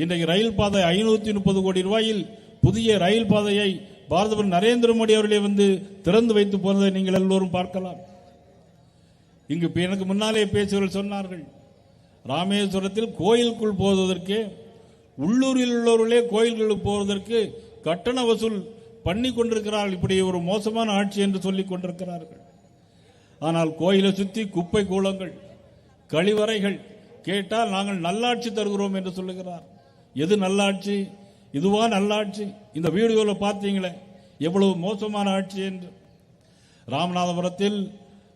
இன்றைக்கு ரயில் பாதை ஐநூத்தி முப்பது கோடி ரூபாயில் புதிய ரயில் பாதையை பாரத நரேந்திர மோடி அவர்களே வந்து திறந்து வைத்து போனதை நீங்கள் எல்லோரும் பார்க்கலாம். இங்கு எனக்கு முன்னாலே பேசுவர்கள் சொன்னார்கள் ராமேஸ்வரத்தில் கோயிலுக்குள் போவதற்கு உள்ளூரில் உள்ளவர்களே கோயில்களுக்கு போவதற்கு கட்டண வசூல் பண்ணி கொண்டிருக்கிறார்கள். இப்படி ஒரு மோசமான ஆட்சி என்று சொல்லிக் கொண்டிருக்கிறார்கள். ஆனால் கோயிலை சுற்றி குப்பை கூலங்கள் கழிவறைகள் கேட்டால் நாங்கள் நல்லாட்சி தருகிறோம் என்று சொல்லுகிறார். எது நல்லாட்சி? இதுவா நல்லாட்சி? இந்த வீடியோவில் பார்த்தீங்களே எவ்வளவு மோசமான ஆட்சி என்று. ராமநாதபுரத்தில்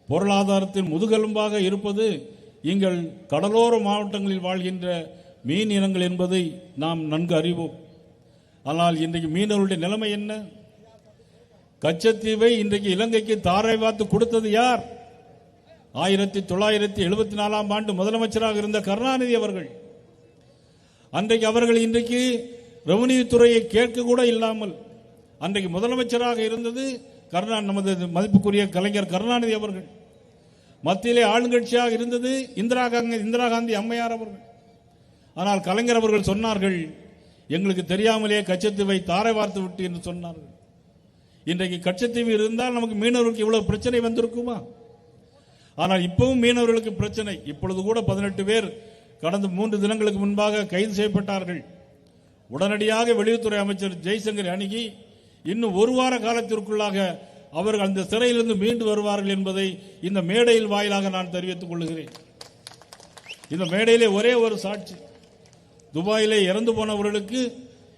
பொருளாதாரத்தின் முதுகெலும்பாக இருப்பது எங்கள் கடலோர மாவட்டங்களில் வாழ்கின்ற மீன் இனங்கள் என்பதை நாம் நன்கு அறிவோம். ஆனால் இன்றைக்கு மீனவர்களுடைய நிலைமை என்ன? கச்சத்தீவை இன்றைக்கு இலங்கைக்கு தாரை வாத்து கொடுத்தது யார்? ஆயிரத்தி தொள்ளாயிரத்தி எழுபத்தி நாலாம் ஆண்டு முதலமைச்சராக இருந்த கருணாநிதி அவர்கள். அன்றைக்கு அவர்கள் இன்றைக்கு ரெவன்யூ துறையை கேட்க கூட இல்லாமல் அன்றைக்கு முதலமைச்சராக இருந்தது கருணா நமது மதிப்புக்குரிய கலைஞர் கருணாநிதி அவர்கள். மத்தியிலே ஆளுங்கட்சியாக இருந்தது இந்திரா காந்தி இந்திரா காந்தி அம்மையார் அவர்கள். ஆனால் கலைஞர் அவர்கள் சொன்னார்கள் எங்களுக்கு தெரியாமலே கச்சத்தீவை தாரை வார்த்து விட்டு என்று சொன்னார்கள். இன்றைக்கு கச்சத்தீவு இருந்தால் நமக்கு மீனவர்களுக்கு இவ்வளவு பிரச்சனை வந்திருக்குமா? ஆனால் இப்பவும் மீனவர்களுக்கு பிரச்சனை. இப்பொழுது கூட பதினெட்டு பேர் கடந்த மூன்று தினங்களுக்கு முன்பாக கைது செய்யப்பட்டார்கள். உடனடியாக வெளியுறவுத்துறை அமைச்சர் ஜெய்சங்கர் அணுகி இன்னும் ஒரு வார காலத்திற்குள்ளாக அவர்கள் அந்த சிறையிலிருந்து மீண்டு வருவார்கள் என்பதை இந்த மேடையில் வாயிலாக நான் தெரிவித்துக் கொள்கிறேன். இந்த மேடையிலே ஒரே ஒரு சாட்சி. துபாயிலே இறந்து போனவர்களுக்கு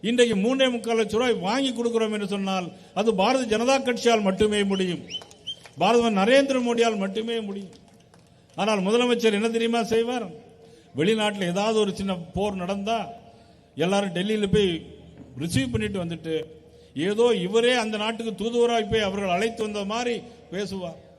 இன்றைக்கு மூன்றே முக்கால் லட்சம் ரூபாய் வாங்கி கொடுக்கிறோம் என்று சொன்னால் அது பாரதிய ஜனதா கட்சியால் மட்டுமே முடியும். பாரத நரேந்திர மோடியால் மட்டுமே முடியும். ஆனால் முதலமைச்சர் என்ன தெரியுமா செய்வார்? வெளிநாட்டில் ஏதாவது ஒரு சின்ன போர் நடந்தால் எல்லாரும் டெல்லியில் போய் ரிசீவ் பண்ணிட்டு வந்துட்டு ஏதோ இவரே அந்த நாட்டுக்கு தூதுவராக போய் அவர்கள் அழைத்து வந்த மாதிரி பேசுவார்.